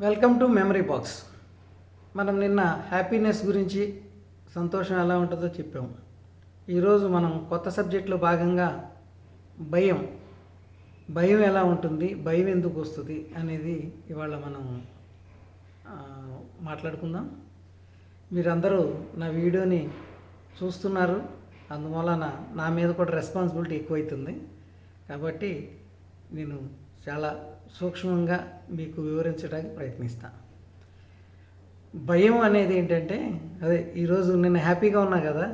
Welcome to memory box మనం నిన్న happiness గురించి సంతోషం ఎలా ఉంటుందో చెప్పాము. ఈరోజు మనం కొత్త సబ్జెక్ట్లో భాగంగా భయం. భయం ఎలా ఉంటుంది? భయం ఎందుకు వస్తుంది? అనేది ఇవాళ మనం మాట్లాడుకుందాం. మీరందరూ నా వీడియోని చూస్తున్నారు. అందువలన నా మీద కూడా రెస్పాన్సిబిలిటీ ఎక్కువైతుంది. కాబట్టి నేను చాలా సూక్ష్మంగా మీకు వివరించడానికి ప్రయత్నిస్తాను భయం అనేది ఏంటంటే అదే ఈరోజు నేను హ్యాపీగా ఉన్నా కదా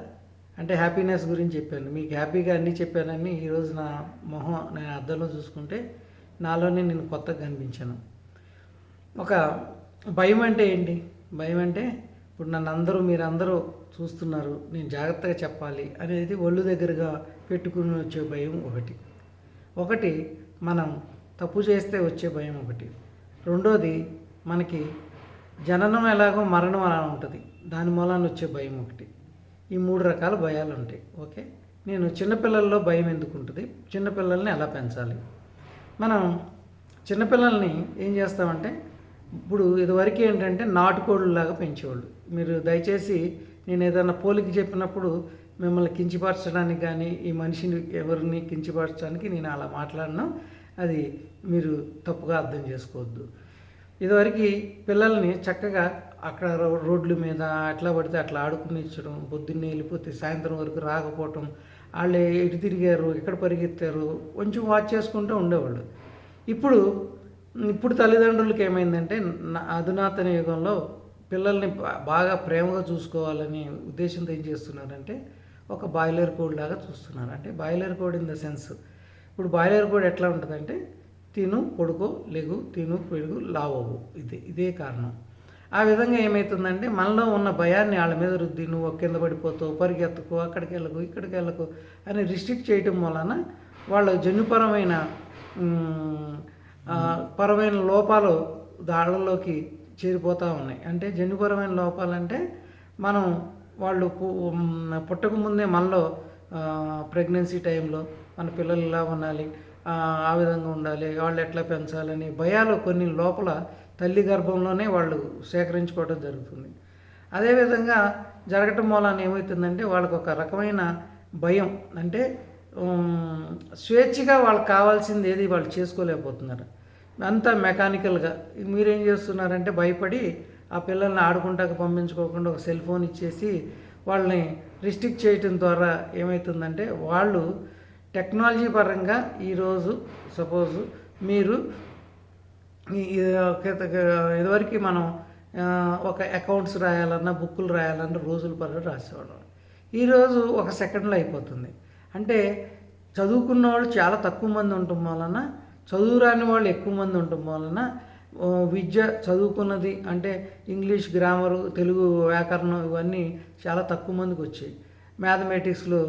అంటే హ్యాపీనెస్ గురించి చెప్పాను. మీకు హ్యాపీగా అన్నీ చెప్పానని ఈరోజు నా మొహం నేను అద్దంలో చూసుకుంటే నాలోనే నేను కొత్తగా కనిపించాను. ఒక భయం అంటే ఏంటి? భయం అంటే ఇప్పుడు నన్ను అందరూ మీరు అందరూ చూస్తున్నారు నేను జాగ్రత్తగా చెప్పాలి అనేది ఒళ్ళు దగ్గరగా పెట్టుకుని వచ్చే భయం ఒకటి. ఒకటి మనం తప్పు చేస్తే వచ్చే భయం ఒకటి. రెండోది మనకి జననం ఎలాగో మరణం అలా ఉంటుంది. దాని మూలాన వచ్చే భయం ఒకటి. ఈ మూడు రకాల భయాలు ఉంటాయి. ఓకే? నేను చిన్నపిల్లల్లో భయం ఎందుకు ఉంటుంది? చిన్నపిల్లల్ని ఎలా పెంచాలి? మనం చిన్నపిల్లల్ని ఏం చేస్తామంటే ఇప్పుడు ఇదివరకు ఏంటంటే నాటుకోళ్ళలాగా పెంచేవాళ్ళు. మీరు దయచేసి నేను ఏదైనా పోలికి చెప్పినప్పుడు మిమ్మల్ని కించపరచడానికి కానీ ఈ మనిషిని ఎవరిని కించపరచడానికి నేను అలా మాట్లాడినా. అది మీరు తప్పుగా అర్థం చేసుకోవద్దు. ఇదివరకు పిల్లల్ని చక్కగా అక్కడ రో- రోడ్ల మీద అట్లా పడితే అట్లా ఆడుకునిచ్చడం పొద్దున్నే వెళ్ళిపోతే సాయంత్రం వరకు రాకపోవటం వాళ్ళు ఎటు తిరిగారు ఎక్కడ పరిగెత్తారు కొంచెం వాచ్ చేసుకుంటూ ఉండేవాళ్ళు. ఇప్పుడు ఇప్పుడు తల్లిదండ్రులకి ఏమైందంటే నా- అధునాతన యుగంలో పిల్లల్ని బాగా ప్రేమగా చూసుకోవాలని ఉద్దేశంతో ఏం చేస్తున్నారంటే ఒక బాయిలర్ కోడ్ లాగా చూస్తున్నారు. అంటే boiler code in the sense ఇప్పుడు బాయిలర్ కూడా ఎట్లా ఉంటుందంటే తిను పొడుకో లెగు తిను పెరుగు లావవు. ఇది ఇదే కారణం. ఆ విధంగా ఏమవుతుందంటే మనలో ఉన్న భయాన్ని వాళ్ళ మీద రుద్ది నువ్వు కింద పడిపోతావు పరిగెత్తకు అక్కడికి వెళ్ళకు ఇక్కడికి వెళ్ళకు అని రిస్ట్రిక్ట్ చేయటం వలన వాళ్ళ జన్యుపరమైన పరమైన లోపాలు దాళ్ళలోకి చేరిపోతూ ఉన్నాయి. అంటే జన్యుపరమైన లోపాలంటే మనం వాళ్ళు పుట్టకముందే పుట్టక ముందే మనలో ప్రెగ్నెన్సీ టైంలో మన పిల్లలు ఇలా ఉండాలి ఆ, విధంగా ఉండాలి వాళ్ళు ఎట్లా పెంచాలని భయాలు కొన్ని లోపల తల్లి గర్భంలోనే వాళ్ళు సేకరించుకోవడం జరుగుతుంది. అదేవిధంగా జరగటం మూలాన ఏమవుతుందంటే వాళ్ళకు ఒక రకమైన భయం. అంటే స్వేచ్ఛగా వాళ్ళకి కావాల్సింది ఏది వాళ్ళు చేసుకోలేకపోతున్నారు. అంతా మెకానికల్గా. మీరేం చేస్తున్నారంటే భయపడి ఆ పిల్లల్ని ఆడుకుంటాక పంపించుకోకుండా ఒక సెల్ ఫోన్ ఇచ్చేసి వాళ్ళని రిస్ట్రిక్ట్ చేయటం ద్వారా ఏమవుతుందంటే వాళ్ళు టెక్నాలజీ పరంగా ఈరోజు సపోజ్ మీరు ఇదివరకు మనం ఒక అకౌంట్స్ రాయాలన్నా బుక్కులు రాయాలన్నా రోజుల పరంగా రాసేవాళ్ళం. ఈరోజు ఒక సెకండ్లో అయిపోతుంది. అంటే చదువుకున్న వాళ్ళు చాలా తక్కువ మంది ఉండటం వలన చదువు రాని వాళ్ళు ఎక్కువ మంది ఉండటం వలన విద్య చదువుకున్నది అంటే ఇంగ్లీష్ గ్రామరు తెలుగు వ్యాకరణం ఇవన్నీ చాలా తక్కువ మందికి వచ్చాయి. మ్యాథమెటిక్స్లో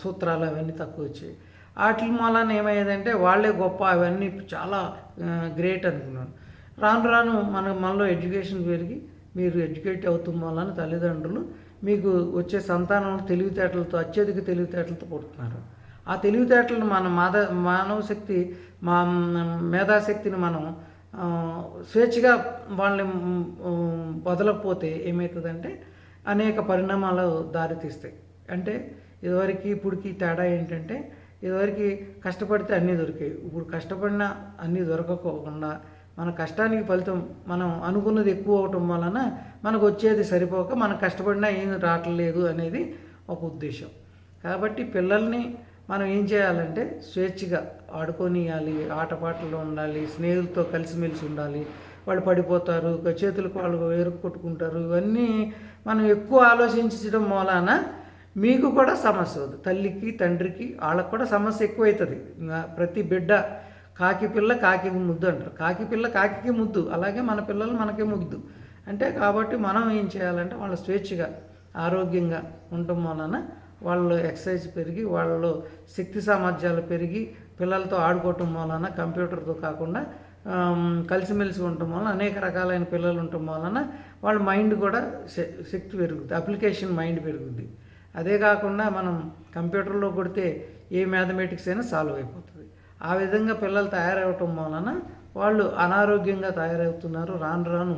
సూత్రాలు అవన్నీ తక్కువ వచ్చాయి. వాటి మూలాన ఏమయ్యేదంటే వాళ్ళే గొప్ప అవన్నీ చాలా గ్రేట్ అనుకున్నాను. రాను రాను మన మనలో ఎడ్యుకేషన్ పెరిగి మీరు ఎడ్యుకేట్ అవుతున్న వలన తల్లిదండ్రులు మీకు వచ్చే సంతానం తెలివితేటలతో అత్యధిక తెలివితేటలతో పుడుతున్నారు. ఆ తెలివితేటలను మన మాద మానవ శక్తి మా మేధాశక్తిని మనం స్వేచ్ఛగా వాళ్ళని వదలకపోతే ఏమవుతుందంటే అనేక పరిణామాలు దారితీస్తాయి. అంటే ఇదివరకు ఇప్పటికి తేడా ఏంటంటే ఇదివరకు కష్టపడితే అన్నీ దొరికాయి ఇప్పుడు కష్టపడినా అన్నీ దొరకకోకుండా మన కష్టానికి ఫలితం మనం అనుకున్నది ఎక్కువ అవటం వలన మనకు వచ్చేది సరిపోక మనం కష్టపడినా ఏం రావట్లేదు అనేది ఒక ఉద్దేశం. కాబట్టి పిల్లల్ని మనం ఏం చేయాలంటే స్వేచ్ఛగా ఆడుకొనియాలి ఆటపాటలు ఉండాలి స్నేహితులతో కలిసిమెలిసి ఉండాలి వాళ్ళు పడిపోతారు చేతులకు వాళ్ళు ఎరుక్కొట్టుకుంటారు ఇవన్నీ మనం ఎక్కువ ఆలోచించడం మూలాన మీకు కూడా సమస్య అవుతుంది తల్లికి తండ్రికి వాళ్ళకు కూడా సమస్య ఎక్కువవుతుంది ఇంకా ప్రతి బిడ్డ కాకి పిల్ల కాకి ముద్దు అంటారు. కాకి పిల్ల కాకికి ముద్దు. అలాగే మన పిల్లలు మనకే ముద్దు అంటే కాబట్టి మనం ఏం చేయాలంటే వాళ్ళ స్వేచ్ఛగా ఆరోగ్యంగా ఉండటం వలన వాళ్ళు ఎక్సర్సైజ్ పెరిగి వాళ్ళు శక్తి సామర్థ్యాలు పెరిగి పిల్లలతో ఆడుకోవటం వలన కంప్యూటర్తో కాకుండా కలిసిమెలిసి ఉండటం వలన అనేక రకాలైన పిల్లలు ఉండటం వలన వాళ్ళ మైండ్ కూడా శక్తి పెరుగుద్ది. అప్లికేషన్ మైండ్ పెరుగుద్ది. అదే కాకుండా మనం కంప్యూటర్లో కొడితే ఏ మ్యాథమెటిక్స్ అయినా సాల్వ్ అయిపోతుంది. ఆ విధంగా పిల్లలు తయారవటం వలన వాళ్ళు అనారోగ్యంగా తయారవుతున్నారు. రాను రాను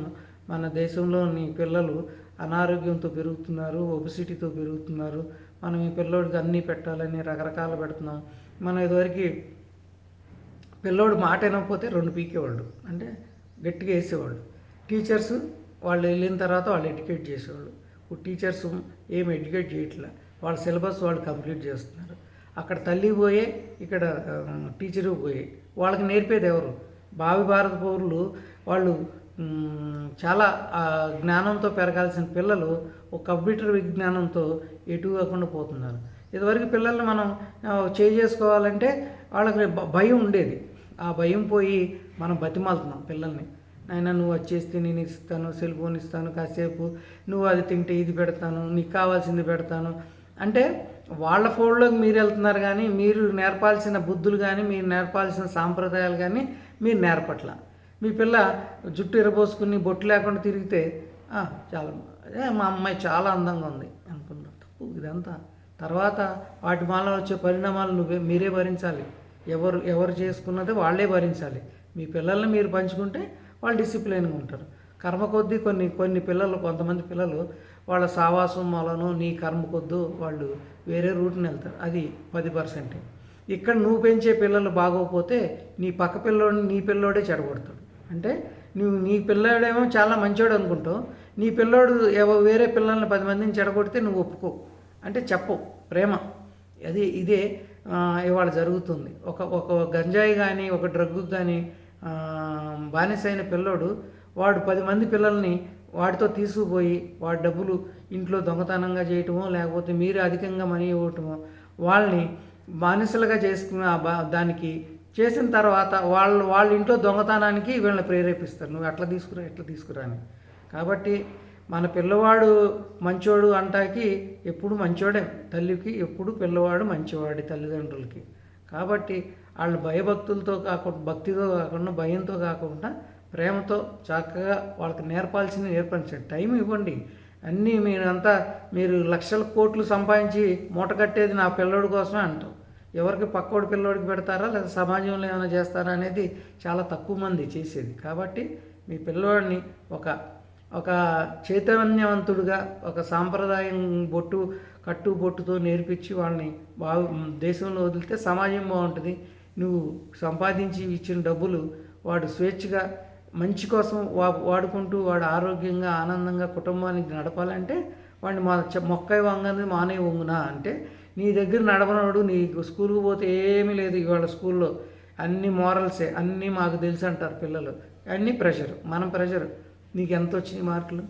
మన దేశంలోని పిల్లలు అనారోగ్యంతో పెరుగుతున్నారు ఒబిసిటీతో పెరుగుతున్నారు. మనం ఈ పిల్లోడికి అన్నీ పెట్టాలని రకరకాలు పెడుతున్నాం. మనం ఇదివరకు పిల్లోడు మాట వినకపోతే రెండు పీకేవాళ్ళు. అంటే గట్టిగా వేసేవాళ్ళు. టీచర్స్ వాళ్ళు వెళ్ళిన తర్వాత వాళ్ళు ఎడ్యుకేట్ చేసేవాళ్ళు. ఇప్పుడు టీచర్స్ ఏం ఎడ్యుకేట్ చేయట్లే. వాళ్ళ సిలబస్ వాళ్ళు కంప్లీట్ చేస్తున్నారు. అక్కడ తల్లి పోయే ఇక్కడ టీచరు పోయే వాళ్ళకి నేర్పేది ఎవరు? భావి భారత పౌరులు వాళ్ళు చాలా జ్ఞానంతో పెరగాల్సిన పిల్లలు ఒక కంప్యూటర్ విజ్ఞానంతో ఎటు కాకుండా పోతున్నారు. ఇదివరకు పిల్లల్ని మనం చేసుకోవాలంటే వాళ్ళకి భయం ఉండేది. ఆ భయం పోయి మనం బతిమాలుతున్నాం పిల్లల్ని. నాయన నువ్వు వచ్చేస్తే నేను ఇస్తాను సెల్ ఫోన్ ఇస్తాను కాసేపు నువ్వు అది తింటే ఇది పెడతాను నీకు కావాల్సింది పెడతాను. అంటే వాళ్ళ ఫోన్లోకి మీరు వెళ్తున్నారు కానీ మీరు నేర్పాల్సిన బుద్ధులు కానీ మీరు నేర్పాల్సిన సాంప్రదాయాలు కానీ మీరు నేర్పట్ల. మీ పిల్ల జుట్టు ఎరబోసుకుని బొట్టు లేకుండా తిరిగితే చాలా అదే మా అమ్మాయి చాలా అందంగా ఉంది. అనుకుంటాం తప్పు ఇదంతా. తర్వాత వాటి వల్ల వచ్చే పరిణామాలు నువ్వే మీరే భరించాలి. ఎవరు ఎవరు చేసుకున్నదే వాళ్ళే భరించాలి. మీ పిల్లల్ని మీరు పంచుకుంటే వాళ్ళు డిసిప్లైన్గా ఉంటారు. కర్మ కొద్దీ కొన్ని కొన్ని పిల్లలు కొంతమంది పిల్లలు వాళ్ళ సావాసం వలన నీ కర్మ కొద్దు వాళ్ళు వేరే రూట్ని వెళ్తారు. అది పది పర్సెంట్. ఇక్కడ నువ్వు పెంచే పిల్లలు బాగోకపోతే నీ పక్క పిల్లోడిని నీ పిల్లోడే చెడగొడతాడు. అంటే నువ్వు నీ పిల్లోడేమో చాలా మంచోడు అనుకుంటావు. నీ పిల్లోడు ఎవ వేరే పిల్లల్ని పది మందిని చెడగొడితే నువ్వు ఒప్పుకో. అంటే చెప్పవు ప్రేమ. అది ఇదే. ఇవాళ జరుగుతుంది. ఒక ఒక గంజాయి కానీ ఒక డ్రగ్ కానీ బానిసైన పిల్లోడు వాడు పది మంది పిల్లల్ని వాడితో తీసుకుపోయి వాడి డబ్బులు ఇంట్లో దొంగతనంగా చేయటమో లేకపోతే మీరు అధికంగా మనీ ఇవ్వటమో వాళ్ళని బానిసలుగా చేసుకున్న దానికి చేసిన తర్వాత వాళ్ళు వాళ్ళ ఇంట్లో దొంగతనానికి వీళ్ళని ప్రేరేపిస్తారు. నువ్వు ఎట్లా తీసుకురా ఎట్లా తీసుకురా అని. కాబట్టి మన పిల్లవాడు మంచోడు అంటాకి ఎప్పుడు మంచోడే. తల్లికి ఎప్పుడు పిల్లవాడు మంచివాడి తల్లిదండ్రులకి. కాబట్టి వాళ్ళు భయభక్తులతో కాకుండా భక్తితో కాకుండా భయంతో కాకుండా ప్రేమతో చక్కగా వాళ్ళకి నేర్పాల్సిన నేర్పించండి. టైం ఇవ్వండి. అన్నీ మీరంతా మీరు లక్షల కోట్లు సంపాదించి మూట కట్టేది నా పిల్లోడి కోసమే అంటాం. ఎవరికి పక్కోడి పిల్లోడికి పెడతారా? లేదా సమాజంలో ఏమైనా చేస్తారా అనేది చాలా తక్కువ మంది చేసేది. కాబట్టి మీ పిల్లోడిని ఒక ఒక చైతన్యవంతుడుగా ఒక సాంప్రదాయం బొట్టు కట్టు బొట్టుతో నేర్పించి వాళ్ళని బాగు దేశంలో వదిలితే సమాజం బాగుంటుంది. నువ్వు సంపాదించి ఇచ్చిన డబ్బులు వాడు స్వేచ్ఛగా మంచి కోసం వా వాడుకుంటూ వాడు ఆరోగ్యంగా ఆనందంగా కుటుంబానికి నడపాలంటే వాడిని మా చె- మొక్కై వంగని మానే వంగునా అంటే నీ దగ్గర నడవనోడు నీ స్కూల్కి పోతే ఏమీ లేదు ఇవాళ స్కూల్లో. అన్ని మోరల్సే అన్నీ మాకు తెలుసు అంటారు పిల్లలు. అన్నీ ప్రెషర్ మనం ప్రెషర్. నీకు ఎంత వచ్చినాయి మార్కులు?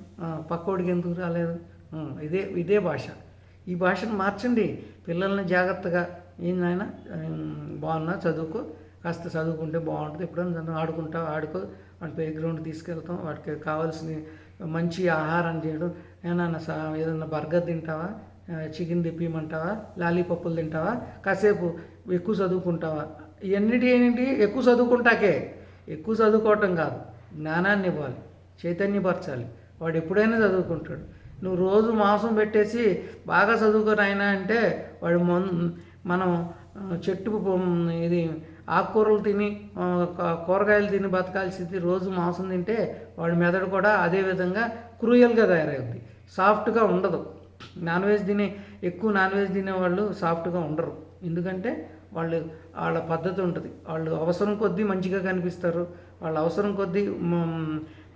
పక్కోడికి ఎందుకు రాలేదు? ఇదే ఇదే భాష. ఈ భాషను మార్చండి. పిల్లల్ని జాగ్రత్తగా ఏం నాయన బాగున్నా చదువుకో. కాస్త చదువుకుంటే బాగుంటుంది. ఎప్పుడైనా ఆడుకుంటా ఆడుకో వాడి ప్లే గ్రౌండ్ తీసుకెళ్తాం. వాటికి కావాల్సిన మంచి ఆహారం చేయడం. ఏమన్నా ఏదన్నా బర్గర్ తింటావా? చికెన్ తెప్పియమంటావా? లాలీపప్పులు తింటావా? కాసేపు ఎక్కువ చదువుకుంటావా? ఇవన్నిటి ఏంటి ఎక్కువ చదువుకుంటాకే. ఎక్కువ చదువుకోవటం కాదు. జ్ఞానాన్ని ఇవ్వాలి. చైతన్యపరచాలి వాడు ఎప్పుడైనా చదువుకుంటాడు. నువ్వు రోజు మాంసం పెట్టేసి బాగా చదువుకొని అయినా అంటే వాడు మొన్ మనం చెట్టు ఇది ఆకుకూరలు తిని కూరగాయలు తిని బతకాల్సింది రోజు మాంసం తింటే వాడి మెదడు కూడా అదే విధంగా క్రూయల్గా తయారవుద్ది. సాఫ్ట్గా ఉండదు. నాన్ వెజ్ తినే ఎక్కువ నాన్ వెజ్ తినేవాళ్ళు సాఫ్ట్గా ఉండరు. ఎందుకంటే వాళ్ళు వాళ్ళ పద్ధతి ఉంటుంది. వాళ్ళు అవసరం కొద్దీ మంచిగా కనిపిస్తారు. వాళ్ళ అవసరం కొద్దీ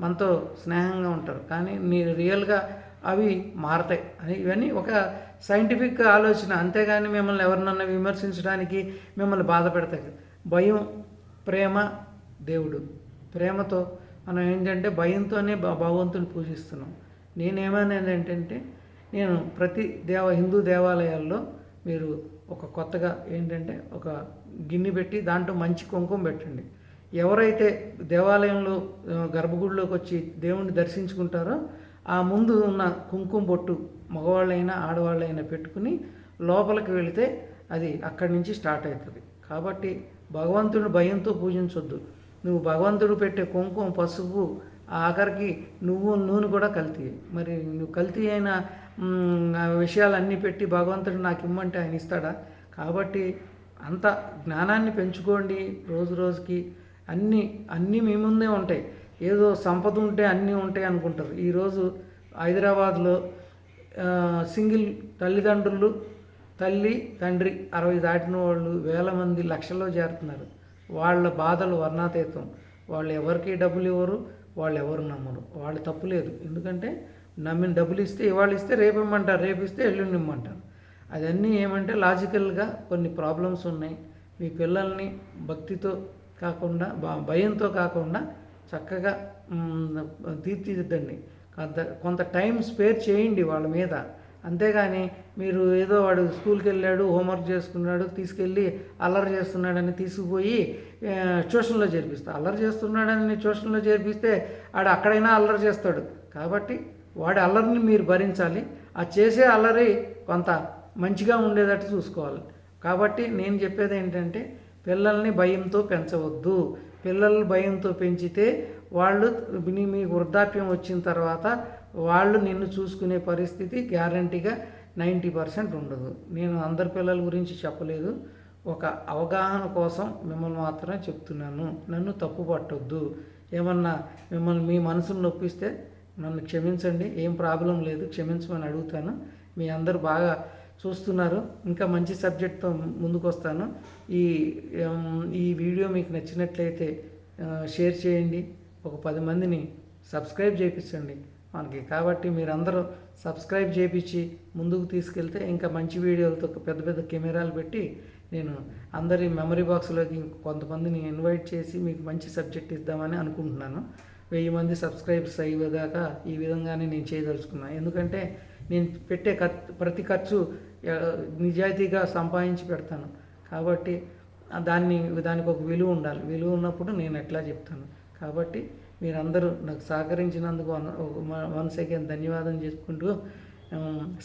మనతో స్నేహంగా ఉంటారు. కానీ మీరు రియల్గా అవి మారతాయి. అని ఇవన్నీ ఒక సైంటిఫిక్ ఆలోచన. అంతేగాని మిమ్మల్ని ఎవరినన్నా విమర్శించడానికి మిమ్మల్ని బాధ పెడతాయి. భయం ప్రేమ దేవుడు. ప్రేమతో మనం ఏంటంటే భయంతోనే భ- భగవంతుని పూజిస్తున్నాం. నేనేమనేది ఏంటంటే నేను ప్రతి దేవ హిందూ దేవాలయాల్లో మీరు ఒక కొత్తగా ఏంటంటే ఒక గిన్నె పెట్టి దాంట్లో మంచి కుంకుమ పెట్టండి. ఎవరైతే దేవాలయంలో గర్భగుడిలోకి వచ్చి దేవుణ్ణి దర్శించుకుంటారో ఆ ముందు ఉన్న కుంకుమ బొట్టు మగవాళ్ళైనా ఆడవాళ్ళైనా పెట్టుకుని లోపలికి వెళితే అది అక్కడి నుంచి స్టార్ట్ అవుతుంది. కాబట్టి భగవంతుని భయంతో పూజించొద్దు. నువ్వు భగవంతుడు పెట్టే కుంకుమ పసుపు ఆఖరికి నువ్వు నూనె కూడా కల్తీ మరి నువ్వు కల్తీ అయిన విషయాలన్నీ పెట్టి భగవంతుడు నాకు ఇమ్మంటే ఆయన ఇస్తాడా? కాబట్టి అంత జ్ఞానాన్ని పెంచుకోండి రోజు రోజుకి. అన్నీ అన్నీ మీ ముందే ఉంటాయి. ఏదో సంపద ఉంటే అన్నీ ఉంటాయి అనుకుంటారు. ఈరోజు హైదరాబాద్లో సింగిల్ తల్లిదండ్రులు తల్లి తండ్రి అరవై దాటిన వాళ్ళు వేల మంది లక్షల్లో చేరుతున్నారు. వాళ్ళ బాధలు వర్ణాతీతం. వాళ్ళు ఎవరికి డబ్బులు ఇవ్వరు వాళ్ళు ఎవరు నమ్మరు. వాళ్ళు తప్పు లేదు. ఎందుకంటే నమ్మిన డబ్బులు ఇస్తే ఇవాళ ఇస్తే రేపు ఇమ్మంటారు రేపు ఇస్తే ఎల్లుండి ఇమ్మంటారు. అదన్నీ ఏమంటే లాజికల్గా కొన్ని ప్రాబ్లమ్స్ ఉన్నాయి. మీ పిల్లల్ని భక్తితో కాకుండా భయంతో కాకుండా చక్కగా తీర్చిదిద్దండి. కొంత కొంత టైం స్పేర్ చేయండి వాళ్ళ మీద. అంతేగాని మీరు ఏదో వాడు స్కూల్కి వెళ్ళాడు హోంవర్క్ చేసుకున్నాడు తీసుకెళ్ళి అల్లరి చేస్తున్నాడని తీసుకుపోయి ట్యూషన్లో చేర్పిస్తా. అల్లరి చేస్తున్నాడని ట్యూషన్లో చేర్పిస్తే ఆడు అక్కడైనా అల్లరి చేస్తాడు. కాబట్టి వాడి అల్లరిని మీరు భరించాలి. ఆ చేసే అల్లరి కొంత మంచిగా ఉండేటట్టు చూసుకోవాలి. కాబట్టి నేను చెప్పేది ఏంటంటే పిల్లల్ని భయంతో పెంచవద్దు. పిల్లల్ని భయంతో పెంచితే వాళ్ళు మీ వృద్ధాప్యం వచ్చిన తర్వాత వాళ్ళు నిన్ను చూసుకునే పరిస్థితి గ్యారంటీగా నైంటీ పర్సెంట్ ఉండదు. నేను అందరి పిల్లల గురించి చెప్పలేదు. ఒక అవగాహన కోసం మిమ్మల్ని మాత్రమే చెప్తున్నాను. నన్ను తప్పు పట్టొద్దు. ఏమన్నా మిమ్మల్ని మీ మనసును నొప్పిస్తే నన్ను క్షమించండి. ఏం ప్రాబ్లం లేదు. క్షమించమని అడుగుతాను. మీ అందరూ బాగా చూస్తున్నారు. ఇంకా మంచి సబ్జెక్ట్తో ముందుకు వస్తాను ఈ ఈ వీడియో మీకు నచ్చినట్లయితే షేర్ చేయండి. ఒక పది మందిని సబ్స్క్రైబ్ చేయించండి మనకి కాబట్టి మీరందరూ సబ్స్క్రైబ్ చేయించి ముందుకు తీసుకెళ్తే ఇంకా మంచి వీడియోలతో పెద్ద పెద్ద కెమెరాలు పెట్టి నేను అందరి మెమరీ బాక్స్లోకి కొంతమందిని ఇన్వైట్ చేసి మీకు మంచి సబ్జెక్ట్ ఇద్దామని అనుకుంటున్నాను. వెయ్యి మంది సబ్స్క్రైబ్స్ అయ్యేదాకా ఈ విధంగానే నేను చేయదలుచుకున్నాను ఎందుకంటే నేను పెట్టే ఖర్చు ప్రతి ఖర్చు నిజాయితీగా సంపాదించి పెడతాను. కాబట్టి దాన్ని దానికి ఒక విలువ ఉండాలి. విలువ ఉన్నప్పుడు నేను ఎట్లా చెప్తాను? కాబట్టి మీరందరూ నాకు సహకరించినందుకు వన్స్ అగైన్ ధన్యవాదం చేసుకుంటూ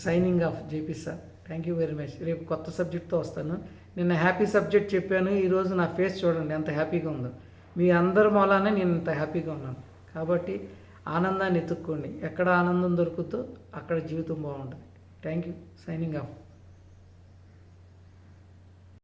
signing off JP sir. Thank you very much. రేపు కొత్త సబ్జెక్ట్తో వస్తాను. నిన్న హ్యాపీ సబ్జెక్ట్ చెప్పాను. ఈరోజు నా ఫేస్ చూడండి ఎంత హ్యాపీగా ఉందో. మీ అందరి మూలానే నేను ఇంత హ్యాపీగా ఉన్నాను. కాబట్టి ఆనందాన్ని ఎత్తుక్కోండి. ఎక్కడ ఆనందం దొరుకుతో అక్కడ జీవితం బాగుంటుంది. Thank you signing off